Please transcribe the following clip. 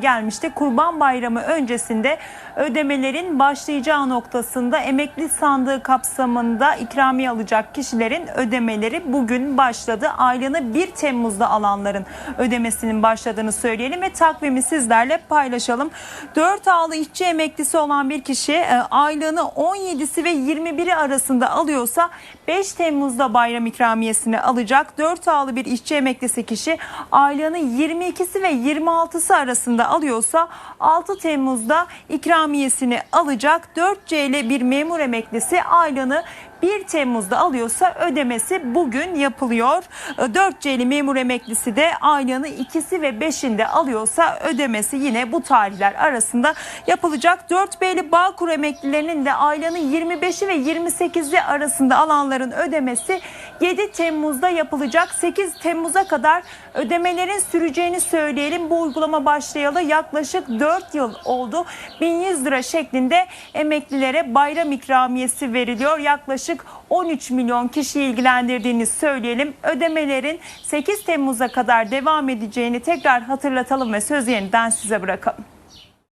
gelmişti. Kurban Bayramı öncesinde ödemelerin başlayacağı noktasında emekli sandığı kapsamında ikramiye alacak kişilerin ödemeleri bugün başladı. Aylığını 1 Temmuz'da alanların ödemesinin başladığını söyleyelim ve takvimi sizlerle paylaşalım. 4 ağlı işçi emeklisi olan bir kişi e, aylığını 17'si ve 21'i arasında alıyorsa 5 Temmuz'da bayram ikramiyesini alacak. 4 ağlı bir işçi emeklisi kişi aylığını 22'si ve 26'sı arasında alıyorsa 6 Temmuz'da ikramiyesini alacak. 4C'li bir memur emeklisi aylığını 1 Temmuz'da alıyorsa ödemesi bugün yapılıyor. 4C'li memur emeklisi de aylığını ikisi ve 5'inde alıyorsa ödemesi yine bu tarihler arasında yapılacak. 4B'li Bağkur emeklilerinin de aylığını 25'i ve 28'i arasında alanların ödemesi 7 Temmuz'da yapılacak. 8 Temmuz'a kadar ödemelerin süreceğini söyleyelim. Bu uygulama başlayalı yaklaşık 4 yıl oldu. 1100 lira şeklinde emeklilere bayram ikramiyesi veriliyor. Yaklaşık 13 milyon kişiyi ilgilendirdiğini söyleyelim. Ödemelerin 8 Temmuz'a kadar devam edeceğini tekrar hatırlatalım ve söz yeniden size bırakalım.